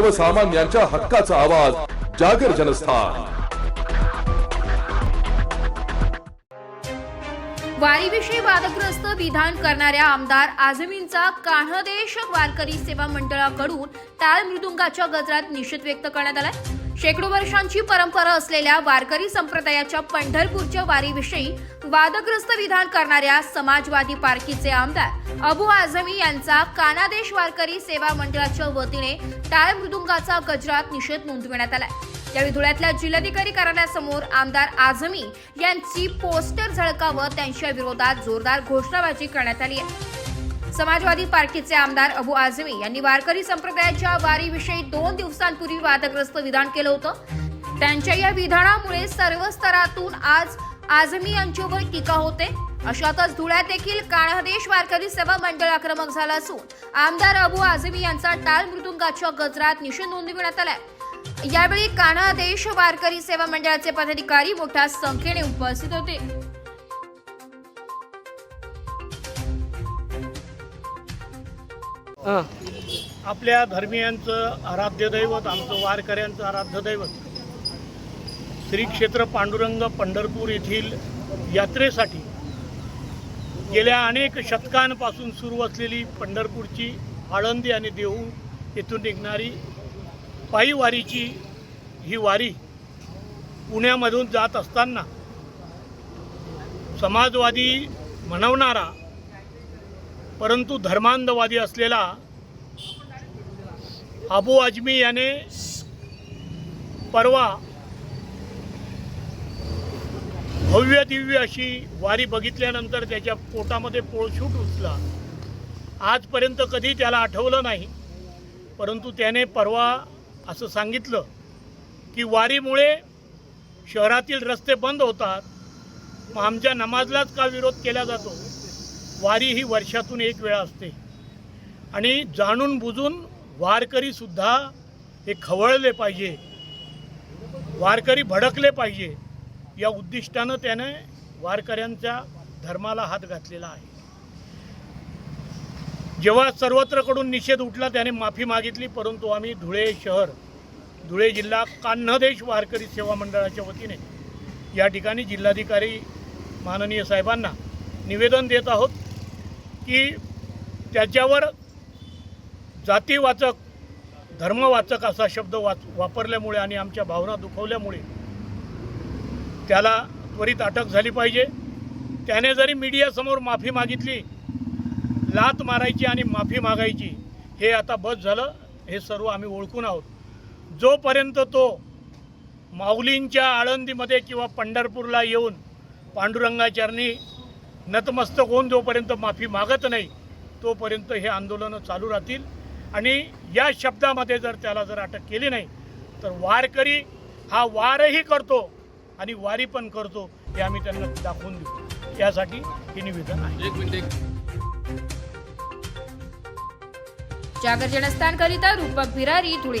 सर्वसामान्यांच्या हक्काचा आवाज जागर जनस्थान. वारीविषयी वादग्रस्त विधान करणाऱ्या आमदार आझमींचा कान्हदेश वारकरी सेवा मंडळाकडून टाळ मृदुंगाच्या गजरात निषेध व्यक्त करण्यात आलाय. शेकडो वर्षांची परंपरा असलेल्या वारकरी संप्रदायाच्या पंढरपूरच्या वारीविषयी वादग्रस्त विधान करणाऱ्या समाजवादी पार्टीचे आमदार अबू आझमी यांचा कानादेश वारकरी सेवा मंडळाच्या वतीने टाळ मृदुंगाचा गजरात निषेध नोंदविण्यात आलाय. यावेळी धुळ्यातल्या जिल्हाधिकारी कार्यालयासमोर आमदार आझमी यांची पोस्टर झळकावत त्यांच्या विरोधात जोरदार घोषणाबाजी करण्यात आली आहे. समाजवादी पार्टीचे आमदार अबू आझमी यांनी वारकरी संप्रदायाच्या वारीविषयी दोन दिवसांपूर्वी वादग्रस्त विधान केलं होतं. त्यांच्या या विधानामुळे सर्व स्तरातून आज आझमी यांच्यावर टीका होते. अशातच धुळ्यात देखील काळादेश वारकरी सेवा मंडळ आक्रमक झाला असून आमदार अबू आझमी यांचा टाळ मृदुंगाच्या गजरात निषेध नोंदविण्यात आलाय. यावेळी कान्हादेश वारकरी सेवा मंडळाचे पदाधिकारी मोठ्या संख्येने उपस्थित होते. आपल्या धर्मियांचं आराध्य दैवत आमचं वारकऱ्यांचं आराध्य दैवत. श्री क्षेत्र पांडुरंग पंढरपूर येथील यात्रेसाठी गेल्या अनेक शतकांपासून सुरू असलेली पंढरपूरची आळंदी आणि देहू येथून निघणारी पायी वारीची ही वारी पुण्यामधून जात असताना समाजवादी म्हणवणारा परंतु धर्मांधवादी असलेला अबू आजमी याने परवा भव्य दिव्य अशी वारी बघितल्यानंतर त्याच्या पोटामध्ये पोळशूट उचला आजपर्यंत कधी त्याला आठवलं नाही परंतु त्याने परवा असं सांगितलं की वारीमुळे शहरातील रस्ते बंद होतात मग आमच्या नमाजलाच का विरोध केला जातो? वारी ही वर्षातून एक वेळा असते. आणि जाणून बुजून वारकरीसुद्धा हे खवळले पाहिजे. वारकरी भडकले पाहिजे. या उद्दिष्टानं त्याने वारकऱ्यांच्या धर्माला हात घातलेला आहे. जेव्हा सर्वत्रकडून निषेध उठला त्याने माफी मागितली परंतु आम्ही धुळे शहर धुळे जिल्हा कान्हदेश वारकरी सेवा मंडळाच्या वतीने या ठिकाणी जिल्हाधिकारी माननीय साहेबांना निवेदन देत आहोत. की त्याच्यावर जातीवाचक धर्मवाचक असा शब्द वाच वापरल्यामुळे आणि आमच्या भावना दुखवल्यामुळे त्याला त्वरित अटक झाली पाहिजे. त्याने जरी मीडियासमोर माफी मागितली लात मारायची आणि माफी मागायची हे आता बस झालं हे सर्व आम्ही ओळखून आहोत. जोपर्यंत तो माऊलींच्या आळंदीमध्ये किंवा पंढरपूरला येऊन पांडुरंगाचरणी नतमस्तक होऊन जोपर्यंत माफी मागत नाही तोपर्यंत हे आंदोलनं चालू राहतील. आणि या शब्दामध्ये जर त्याला जर अटक केली नाही तर वारकरी हा वारही करतो आणि वारी पण करतो हे आम्ही त्यांना दाखवून देऊ. यासाठी हे निवेदन आहे. जागर जनस्थानकरिता रूपक भिरारी धुळे.